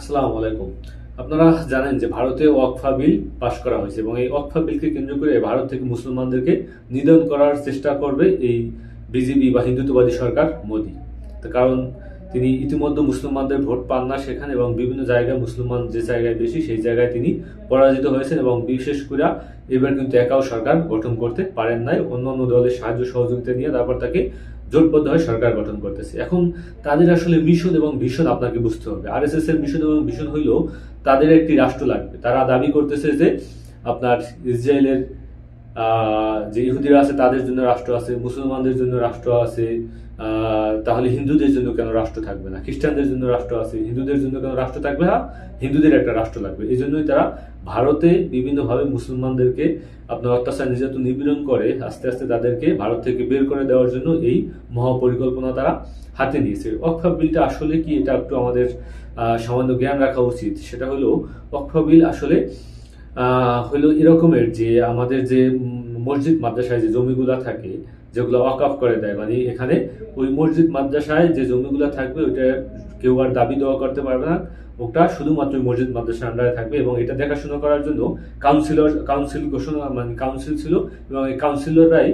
আসসালামু আলাইকুম। আপনারা জানেন যে ভারতে ওয়াকফা বিল পাশ করা হয়েছে এবং এই ওয়াকফা বিলকে কেন্দ্র করে ভারত থেকে মুসলমানদেরকে নিধন করার চেষ্টা করবে এই বিজেপি বা হিন্দুত্ববাদী সরকার মোদী। কারণ, তিনি ইতিমধ্যে মুসলমানদের ভোট পান না সেখানে এবং বিভিন্ন জায়গায় মুসলমান যে জায়গায় বেশি সেই জায়গায় তিনি পরাজিত হয়েছেন এবং বিশেষ করে এবার কিন্তু একাও সরকার গঠন করতে পারেন নাই। অন্য অন্য দলের সাহায্য সহযোগিতা নিয়ে তারপর তাকে জোটবদ্ধ হয়ে সরকার গঠন করতেছে। এখন তাদের আসলে মিশন এবং ভীষণ আপনাকে বুঝতে হবে। আর এস এর মিশন এবং ভিশন হইলেও তাদের একটি রাষ্ট্র লাগবে। তারা দাবি করতেছে যে আপনার ইসরায়েলের যে ইহুদিরা আছে, তাদের জন্য রাষ্ট্র আছে, মুসলমানদের জন্য রাষ্ট্র আছে তাহলে হিন্দুদের জন্য কেন রাষ্ট্র থাকবে না? খ্রিস্টানদের জন্য রাষ্ট্র আছে, হিন্দুদের জন্য কেন রাষ্ট্র থাকবে না? হিন্দুদের একটা রাষ্ট্র লাগবে। এই জন্যই তারা ভারতে বিভিন্নভাবে মুসলমানদেরকে আপনার অত্যাচার, নির্যাতন, নিপীড়ন করে, আস্তে আস্তে তাদেরকে ভারত থেকে বের করে দেওয়ার জন্য এই মহাপরিকল্পনা তারা হাতে নিয়েছে। অক্ষা বিলটা আসলে কি, এটা একটু আমাদের সামান্য জ্ঞান রাখা উচিত। সেটা হলো অক্ষা বিল আসলে হলো এরকমের যে আমাদের যে মসজিদ মাদ্রাসায় যে জমিগুলো থাকে, যেগুলো অকাফ করে দেয় মানে এখানে ওই মসজিদ মাদ্রাসায় যে জমিগুলো থাকবে, ওইটা কেউ আর দাবি দেওয়া করতে পারবে না। ওটা শুধুমাত্র মসজিদ মাদ্রাসার আন্ডারে থাকবে এবং এটা দেখাশোনা করার জন্য কাউন্সিলর কাউন্সিল ঘোষণা মানে কাউন্সিল ছিল এবং এই কাউন্সিলররাই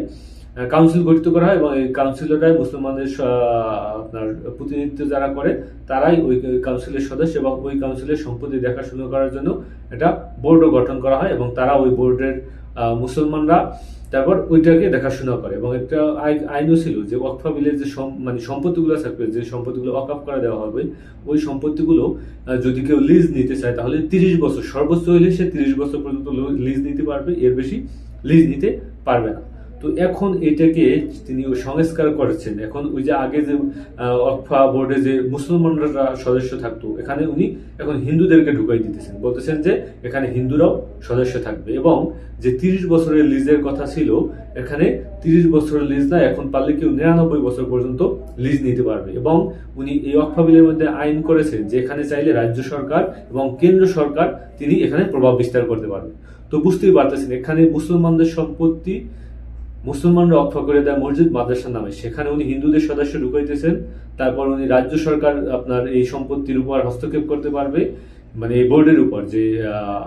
কাউন্সিল গঠিত করা হয় এবং এই কাউন্সিলররাই মুসলমানদের আপনার প্রতিনিধিত্ব যারা করে, তারাই ওই কাউন্সিলের সদস্য এবং ওই কাউন্সিলের সম্পত্তি দেখাশোনা করার জন্য এটা বোর্ডও গঠন করা হয় এবং তারা ওই বোর্ডের মুসলমানরা তারপর ওইটাকে দেখাশোনা করে। এবং একটা আই- আইনও ছিল যে ওয়াকফা বিলের যে মানে সম্পত্তিগুলো থাকবে, যে সম্পত্তিগুলো ওয়াকফ করে দেওয়া হবে, ওই সম্পত্তিগুলো যদি কেউ লিজ নিতে চায়, তাহলে তিরিশ বছর, সর্বোচ্চ হইলে সে তিরিশ বছর পর্যন্ত লিজ নিতে পারবে, এর বেশি লিজ নিতে পারবে না। তো এখন এটাকে তিনি সংস্কার করেছেন। এখন ওই যে আগে যে অকফা বোর্ডে যে মুসলমানরা সদস্য থাকতো, এখানে উনি এখন হিন্দুদেরকে ঢুকাই দিতেছেন। বলতেছেন যে এখানে হিন্দুরাও সদস্য থাকবে এবং যে তিরিশ বছরের লিজের কথা ছিল, এখানে তিরিশ বছরের লিজ না, এখন পারলে কেউ নিরানব্বই বছর পর্যন্ত লিজ নিতে পারবে। এবং উনি এই অকফা বিলের মধ্যে আইন করেছেন যে এখানে চাইলে রাজ্য সরকার এবং কেন্দ্র সরকার তিনি এখানে প্রভাব বিস্তার করতে পারবে। তো বুঝতেই পারতেছেন, এখানে মুসলমানদের সম্পত্তি মুসলমানরা অক্ষ করে দেয় মসজিদ মাদ্রাসার নামে। সেখানে উনি হিন্দুদের সদস্য ঢুকাইতেছেন। তারপর উনি রাজ্য সরকার আপনার এই সম্পত্তির উপর হস্তক্ষেপ করতে পারবে। মানে এই বোর্ডের উপর যে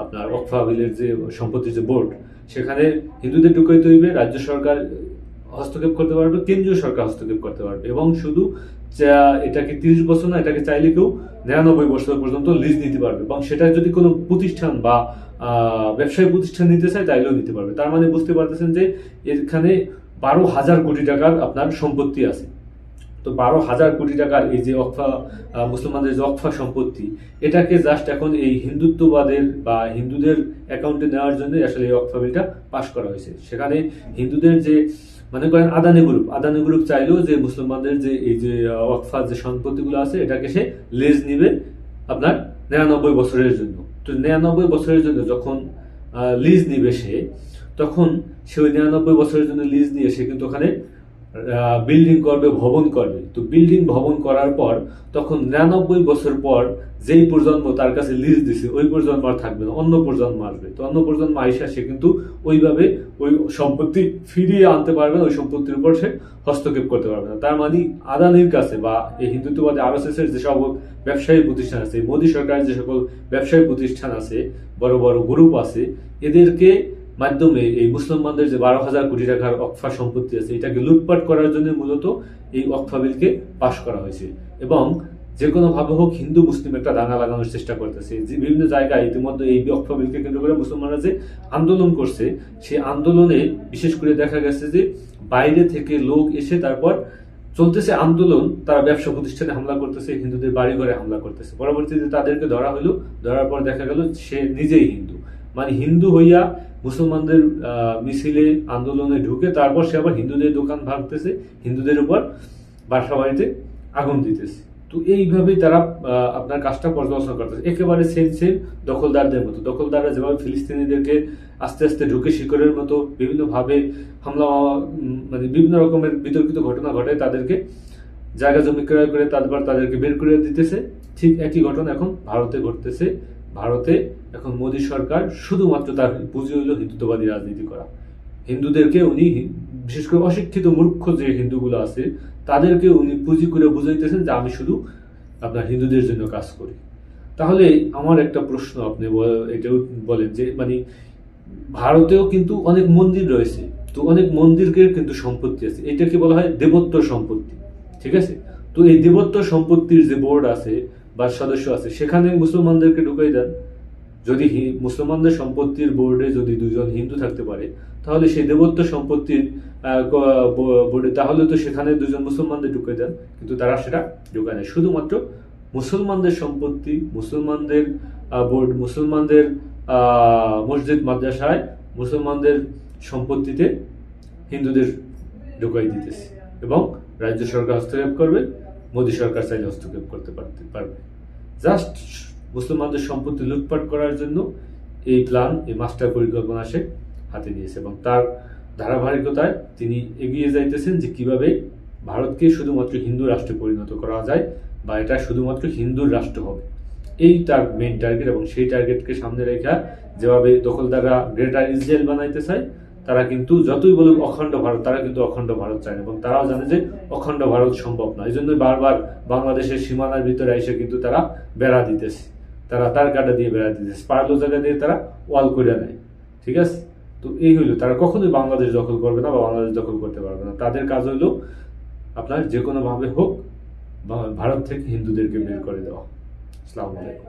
আপনার অকফা বিলের যে সম্পত্তির যে বোর্ড, সেখানে হিন্দুদের ঢুকাইতে হইবে, রাজ্য সরকার হস্তক্ষেপ করতে পারবে, কেন্দ্রীয় সরকার হস্তক্ষেপ করতে পারবে। এবং শুধু এটাকে তিরিশ বছর না, এটাকে চাইলে কেউ নিরানব্বই বছর পর্যন্ত লিজ নিতে পারবে। এবং সেটা যদি কোনো প্রতিষ্ঠান বা ব্যবসায়ী প্রতিষ্ঠান নিতে চায় তাইলেও নিতে পারবে। তার মানে বুঝতে পারতেছেন যে এখানে বারো হাজার কোটি টাকার আপনার সম্পত্তি আছে। তো বারো হাজার কোটি টাকার এই যে আহ, মুসলমানদের যে অকফা সম্পত্তি এটাকে জাস্ট এখন এই হিন্দুত্ববাদের বা হিন্দুদের অ্যাকাউন্টে নেওয়ার জন্য আসলে এই অকফা বিলটা পাশ করা হয়েছে। সেখানে হিন্দুদের যে মনে করেন আদানি গ্রুপ আদানি গ্রুপ চাইলেও যে মুসলমানদের যে এই যে ওয়াকফা যে সম্পত্তিগুলো আছে এটাকে সে লেজ নিবে আপনার নিরানব্বই বছরের জন্য। তো নিরানব্বই বছরের জন্য যখন লিজ নিবে সে, তখন সে ওই নিরানব্বই বছরের জন্য লিজ নিয়ে সে কিন্তু ওখানে বিল্ডিং করবে, ভবন করবে। তো বিল্ডিং ভবন করার পর তখন নিরানব্বই বছর পর যেই প্রজন্ম তার কাছে লিজ দিছে, ওই প্রজন্ম আর থাকবে না, অন্য প্রজন্ম আসবে। তো অন্য প্রজন্ম আইসা সে কিন্তু ওইভাবে ওই সম্পত্তি ফিরিয়ে আনতে পারবে ওই সম্পত্তির উপর সে হস্তক্ষেপ করতে পারবে না। তার মানে আদানির কাছে বা এই হিন্দুত্ববাদী আর এর যে সকল ব্যবসায়ী প্রতিষ্ঠান আছে, মোদী সরকারের যে সকল ব্যবসায়ী প্রতিষ্ঠান আছে, বড় বড় গ্রুপ আছে, এদেরকে মাধ্যমে এই মুসলমানদের যে বারো হাজার কোটি টাকার অকফা সম্পত্তি আছে, এটাকে লুটপাট করার জন্য মূলত এই অকফা বিলকে পাশ করা হয়েছে। এবং যে কোনো ভাবে হোক হিন্দু, মুসলিম একটা দাঙ্গা লাগানোর চেষ্টা করতেছে। যে বিভিন্ন জায়গায় ইতিমধ্যে এই অকফা বিলকে কেন্দ্র করে মুসলমানরা যে আন্দোলন করছে, সেই আন্দোলনে বিশেষ করে দেখা গেছে যে বাইরে থেকে লোক এসে তারপর চলতেছে আন্দোলন, তারা ব্যবসা প্রতিষ্ঠানে হামলা করতেছে, হিন্দুদের বাড়ি ঘরে হামলা করতেছে। পরবর্তীতে তাদেরকে ধরা হলো, ধরার পর দেখা গেল সে নিজেই হিন্দু। মানে হিন্দু হইয়া মুসলমানদের মিছিলে, আন্দোলনে ঢুকে তারপর সে আবার হিন্দুদের দোকান ভাঙতেছে, হিন্দুদের উপর বাসা বাড়িতে আগুন দিতেছে। তো এইভাবেই তারা আপনার কাজটা পর্যালোচনা করতেছে। একেবারে সেম সেম দখলদারদের মতো। দখলদাররা যেভাবে ফিলিস্তিনিদেরকে আস্তে আস্তে ঢুকে শিকড়ের মতো বিভিন্নভাবে হামলা মানে বিভিন্ন রকমের বিতর্কিত ঘটনা ঘটে তাদেরকে জায়গা জমি ক্রয় করে তারপর তাদেরকে বের করে দিতেছে। ঠিক একই ঘটনা এখন ভারতে ঘটতেছে। ভারতে এখন মোদী সরকার শুধুমাত্র তার পুঁজি হইল হিন্দুত্ববাদী রাজনীতি করা। হিন্দুদেরকে উনি বিশেষ করে অশিক্ষিত মূর্খ যে হিন্দুগুলো আছে, তাদেরকে উনি পুঁজি করে বুঝাইতেছেন যে আমি শুধু আপনার হিন্দুদের জন্য কাজ করি। তাহলে আমার একটা প্রশ্ন আপনি এটাও বলেন যে মানে ভারতেও কিন্তু অনেক মন্দির রয়েছে, তো অনেক মন্দিরকে কিন্তু সম্পত্তি আছে। এটাকে বলা হয় দেবোত্তর সম্পত্তি, ঠিক আছে? তো এই দেবোত্তর সম্পত্তির যে বোর্ড আছে বা সদস্য আছে। সেখানে মুসলমানদেরকে ঢুকাই দেন। যদি মুসলমানদের সম্পত্তির বোর্ডে যদি দুজন হিন্দু থাকতে পারে, তাহলে সেই দেবত্ব সম্পত্তির বোর্ডে তাহলে তো সেখানে দুজন মুসলমানদের ঢুকাই দেন, কিন্তু তারা সেটা ঢুকায় না। শুধুমাত্র মুসলমানদের সম্পত্তি, মুসলমানদের বোর্ড, মুসলমানদের মসজিদ, মাদ্রাসায় মুসলমানদের সম্পত্তিতে হিন্দুদের ঢুকাই দিতেছে এবং রাজ্য সরকার হস্তক্ষেপ করবে। মোদী সরকার চাইলে হস্তক্ষেপ করতে পারতে পারবে। জাস্ট মুসলমানদের সম্পত্তি লুটপাট করার জন্য এই প্ল্যান এই মাস্টার পরিকল্পনা সে হাতে নিয়েছে এবং তার ধারাবাহিকতায় তিনি এগিয়ে যাইতেছেন যে কীভাবে ভারতকে শুধুমাত্র হিন্দু রাষ্ট্রে পরিণত করা যায় বা এটা শুধুমাত্র হিন্দুর রাষ্ট্র হবে। এই তার মেইন টার্গেট এবং সেই টার্গেটকে সামনে রেখা যেভাবে দখলদাররা গ্রেটার ইসরায়েল বানাইতে চায় তারা কিন্তু যতই বলুক অখণ্ড ভারত, তারা কিন্তু অখণ্ড ভারত চায় না এবং তারাও জানে যে অখণ্ড ভারত সম্ভব না এই জন্য বারবার বাংলাদেশের সীমানার ভিতরে এসে কিন্তু তারা বেড়া দিতেছে। তারা তার কাটা দিয়ে বেড়া দিতেছে। পারল জায়গা দিয়ে তারা ওয়াল করে নেয়। ঠিক আছে? তো এই হইল। তারা কখনোই বাংলাদেশ দখল করবে না বা বাংলাদেশ দখল করতে পারবে না। তাদের কাজ হইল আপনার যে কোনো ভাবে হোক ভারত থেকে হিন্দুদেরকে বের করে দেওয়া। আসসালামু আলাইকুম।